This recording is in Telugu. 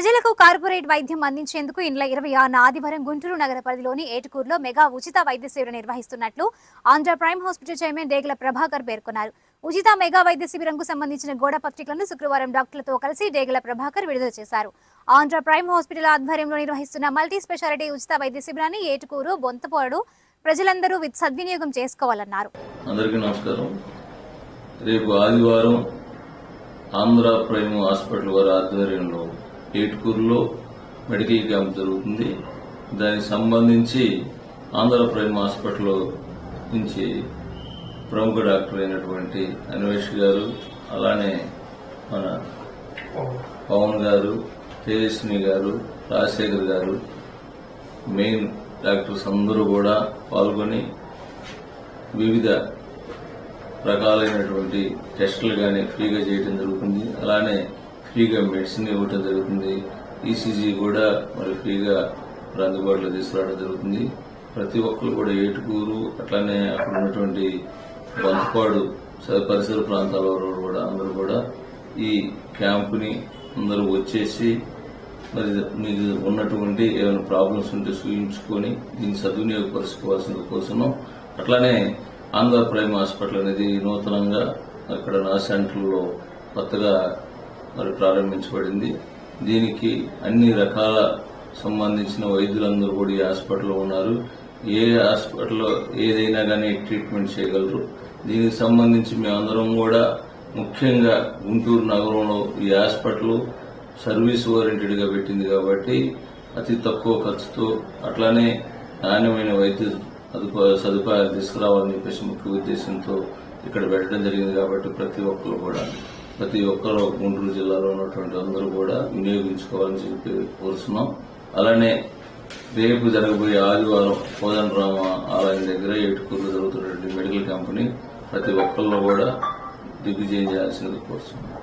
ప్రజలకు కార్పొరేట్ వైద్యం అందించేందుకు ఇండ్ల ఇరవై ఆరున ఆదివారం గుంటూరు నగర పరిధిలోని ఏటుకూరులో మెగా ఉచిత వైద్య శిబిరం నిర్వహిస్తున్నట్లు Andhra prime hospital chairman Degala Prabhakar పేర్కొన్నారు. ఉచిత మెగా వైద్య శిబిరంకు సంబంధించిన గోడ పత్రికలను శుక్రవారం డాక్టర్లతో కలిసి డేగల ప్రభాకర్ విడుదల చేశారు. ఆంధ్ర ప్రైమ్ హాస్పిటల్ ఆధ్వర్యంలో నిర్వహిస్తున్న మల్టీ స్పెషాలిటీ ఉచిత వైద్య శిబిరాన్ని ఏటుకూరు బొంతపోడు ప్రజలందరూ సద్వినియోగం చేసుకోవాలన్నారు. అందరికీ నమస్కారం. రేపు ఆదివారం ఆంధ్ర ప్రైమ్ హాస్పిటల్ వారి ఆధ్వర్యంలో ఏటుకూరులో మెడికల్ క్యాంప్ జరుగుతుంది. దానికి సంబంధించి ఆంధ్ర ప్రైమ్ హాస్పిటల్ నుంచి ప్రముఖ డాక్టర్ అయినటువంటి అన్వేష్ గారు అలానే మన పవన్ గారు తేజస్విని గారు రాజశేఖర్ గారు మెయిన్ డాక్టర్స్ అందరూ కూడా పాల్గొని వివిధ రకాలైనటువంటి టెస్టులు కానీ ఫ్రీగా చేయడం జరుగుతుంది. అలానే ఫ్రీగా మెడిసిన్ ఇవ్వటం జరుగుతుంది. ఈసీజీ కూడా మరి ఫ్రీగా మరి అందుబాటులో తీసుకురావడం జరుగుతుంది. ప్రతి ఒక్కరు కూడా ఏటుకూరు అట్లానే అక్కడ ఉన్నటువంటి బంతపాడు స- పరిసర ప్రాంతాల కూడా అందరూ కూడా ఈ క్యాంపుని అందరూ వచ్చేసి మరి మీకు ఉన్నటువంటి ఏమైనా ప్రాబ్లమ్స్ ఉంటే చూపించుకొని దీన్ని సద్వినియోగపరచుకోవాల్సిన కోసం అట్లానే ఆంధ్ర ప్రైమ్ హాస్పిటల్ అనేది నూతనంగా అక్కడ నా సెంటర్లో కొత్తగా మరి ప్రారంభించబడింది. దీనికి అన్ని రకాల సంబంధించిన వైద్యులందరూ కూడా ఈ హాస్పిటల్లో ఉన్నారు. ఏ హాస్పిటల్లో ఏదైనా కానీ ట్రీట్మెంట్ చేయగలరు. దీనికి సంబంధించి మేమందరం కూడా ముఖ్యంగా గుంటూరు నగరంలో ఈ హాస్పిటల్ సర్వీస్ ఓరియంటెడ్గా పెట్టింది కాబట్టి అతి తక్కువ ఖర్చుతో అట్లానే నాణ్యమైన వైద్య సదుపాయాలు తీసుకురావాలని చెప్పేసి ముఖ్య ఉద్దేశంతో ఇక్కడ పెట్టడం జరిగింది కాబట్టి ప్రతి ఒక్కరు కూడా ప్రతి ఒక్కరు గుంటూరు జిల్లాలో ఉన్నటువంటి అందరూ కూడా వినియోగించుకోవాలని చెప్పి కోరుతున్నాం అలానే రేపు జరగబోయే ఆదివారం కోదండరామ ఆలయం దగ్గర ఏటుకూరులో జరుగుతున్నటువంటి మెడికల్ కంపెనీ ప్రతి ఒక్కళ్ళు కూడా దిగ్విజయం చేయాల్సింది కోరుతున్నాం